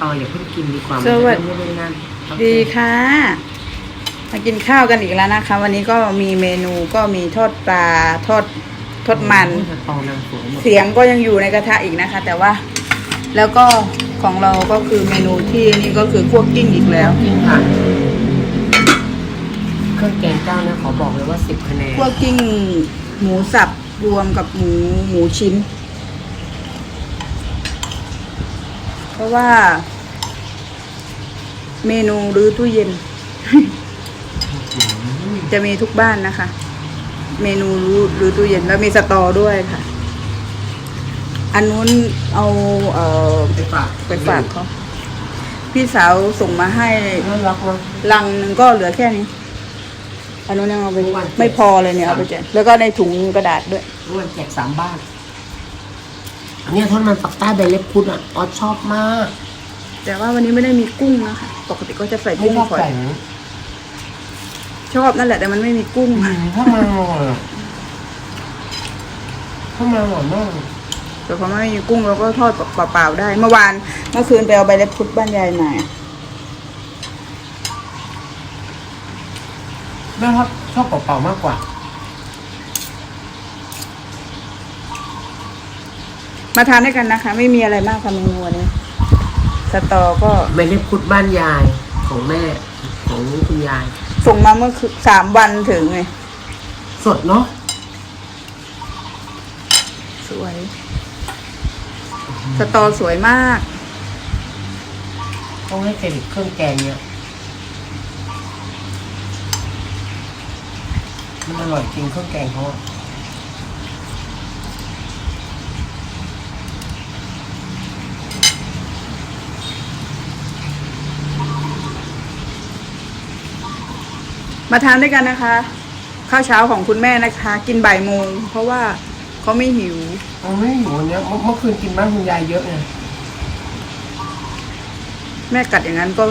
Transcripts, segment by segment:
ต่ออย่าเพิ่งกินดีกว่าสวัสมันจะไม่นั่นโอเคดีค่ะ มากินข้าวกันอีกแล้วนะคะ วันนี้ก็มีเมนูก็มีทอดปลาทอดทอดมันโอ้ยสตอนางสวยหมดเสียงก็ยังอยู่ในกระทะอีกนะคะ แต่ว่า แล้วก็ของเราก็คือเมนูที่นี่ก็คือคั่วกลิ้งอีกแล้วจริงค่ะเครื่องแกงเจ้าเนี่ยขอบอกเลยว่าสิบคะแนนคั่วกลิ้งหมูสับรวมกับหมูหมูชิ้น เพราะว่า เมนูรื้อตู้เย็น จะมีทุกบ้านนะคะ เมนูรื้อรื้อตู้เย็นแล้วมีสตอด้วยค่ะ อันนู้นเอาเอ่อไปฝากไปฝากเขาพี่สาวส่งมาให้น่ารักมากลังหนึ่งก็เหลือแค่นี้ อันนู้นยังเอาไปเมื่อวานแจกไม่พอเลยเนี่ยเอาไปแจกแล้วก็ในถุงกระดาษด้วยเมื่อวันแจกสามบ้าน อันเนี้ยทอดมันปักใต้ใบเล็บพุดอะออสชอบมากแต่ว่าวันนี้ไม่ได้มีกุ้งนะคะปกติก็จะใส่ไม่กุ้งชอบฝอยใส่ชอบนั่นแหละแต่มันไม่มีกุ้งถ้ามันอร่อยอะถ้ามันอร่อยมากแต่พอไม่มีกุ้งเราก็ทอดเปล่าๆได้ เมื่อวานเมื่อคืนไปเอาใบเล็บพุดบ้านยายมาแม่ชอบชอบเปล่าๆมากกว่า มาทานด้วยกันนะคะ ไม่มีอะไรมากค่ะเมนูวันนี้สตอก็ใบเล็บพุดบ้านยายของแม่ ของคุณยาย ส่งมาเมื่อคืนสามวันถึงไงสดเนาะสวย สตอสวยมากต้องให้เครดิตเครื่องแกงเนี่ยมันอร่อยจริงเครื่องแกงเขาอะ มาทานด้วยกันนะคะ ข้าวเช้าของคุณแม่นะคะ กินบ่ายโมง เพราะว่าเขาไม่หิวมันไม่อยู่วันเนี้ยเมื่อเมื่อคืนกินบ้านคุณยายเยอะไงแม่กัดอย่างนั้นก็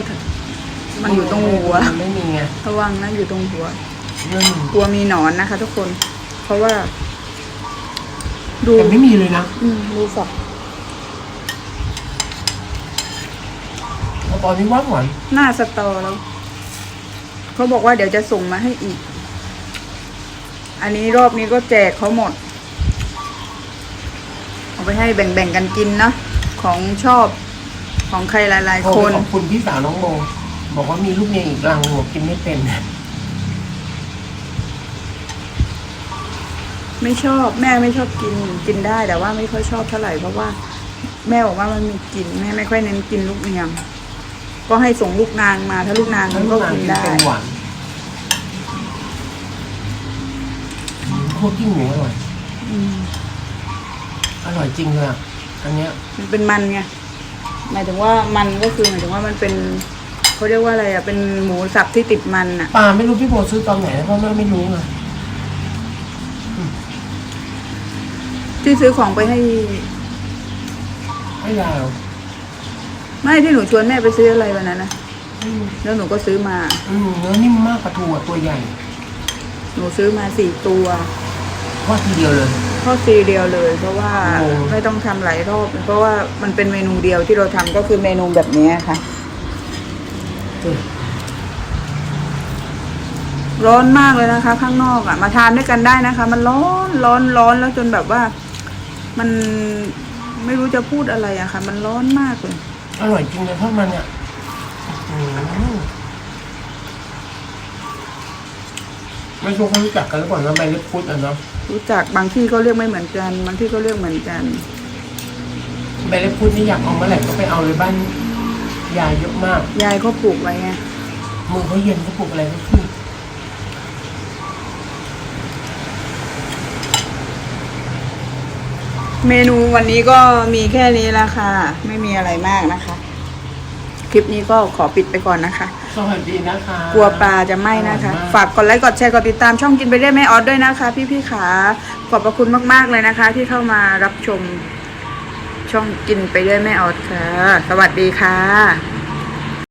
มันอยู่ตรงหัว มันไม่มีไงระวังนะอยู่ตรงหัวเรื่องกลัวมีหนอนนะคะ ทุกคน เพราะว่า ดูแต่ไม่มีเลยนะอืมดูฝักเอาตอนนี้หวานหวานหน้าสตอแล้ว เขาบอกว่าเดี๋ยวจะส่งมาให้อีก อันนี้รอบนี้ก็แจกเขาหมด เอาไปให้แบ่งๆกันกินเนาะของชอบของใครหลายโทรๆคไปนขอบคุณพี่สาวน้องโมบอกว่ามีลูกเมียอีกรังหัวกินไม่เป็น ไม่ชอบแม่ไม่ชอบกินกินได้แต่ว่าไม่ค่อยชอบเท่าไหร่เพราะว่า แม่บอกว่ามันมีกลิ่นแม่ไม่ค่อยเน้นกินลูกเนียง ก็ให้ส่งลูกนางมาถ้าลูกนางมันก็กินได้เป็นหวานโคตรกิ้งหมูอร่อยอืมอร่อยจริงเลยอะอันเนี้ยมันเป็นมันไงหมายถึงว่ามันก็คือหมายถึงว่ามันเป็นเขาเรียกว่าอะไรอะเป็นหมูสับที่ติดมันอะปลาไม่รู้พี่โบซื้อตอนไหนนะเพราะแม่ไม่รู้ไงที่ซื้อของไปให้ให้ยายเหรอ ไม่ที่หนูชวนแม่ไปซื้ออะไรวันนั้นนะอืมแล้วหนูก็ซื้อมา อืมเนื้อนิ่มมากปลาทูอะตัวใหญ่หนูซื้อมาสี่ตัวทอดทีเดียวเลย ทอดฟรีเดียวเลย เพราะว่าโอ้ ไม่ต้องทำหลายรอบเพราะว่ามันเป็นเมนูเดียวที่เราทำก็คือเมนูแบบนี้ค่ะ อืมร้อนมากเลยนะคะ ข้างนอกอะ มาทานด้วยกันได้นะคะ มันร้อนร้อนร้อนแล้วจนแบบว่า มันไม่รู้จะพูดอะไรอะค่ะ มันร้อนมากเลย อร่อยจริงเลยทอดมันเนี่ยอืมไม่รู้เขารู้จักกันหรือเปล่านะใบเล็บพุดอะเนาะรู้จักบางที่เขาเรียกไม่เหมือนกัน บางที่เขาเรียกเหมือนกันใบเล็บพุดนี่อยากเอาเมื่อไหร่ก็ไปเอาเลยบ้านยายเยอะมาก ยายเขาปลูกไว้ไงมือเขาเย็นเขาปลุกอะไรก็ขึ้น เมนูวันนี้ก็มีแค่นี้ละค่ะ ไม่มีอะไรมากนะคะ คลิปนี้ก็ขอปิดไปก่อนนะคะ สวัสดีนะคะกลัวปลาจะไหม้นะคะอร่อยมฝากกดไลค์กดแชร์กดติดตามช่องกินไปได้แม่ออสด้วยนะคะ พี่ๆขาขอบพระคุณมากๆเลยนะคะ ที่เข้ามารับชมช่องกินไปด้วยแม่ออสค่ะ สวัสดีค่ะ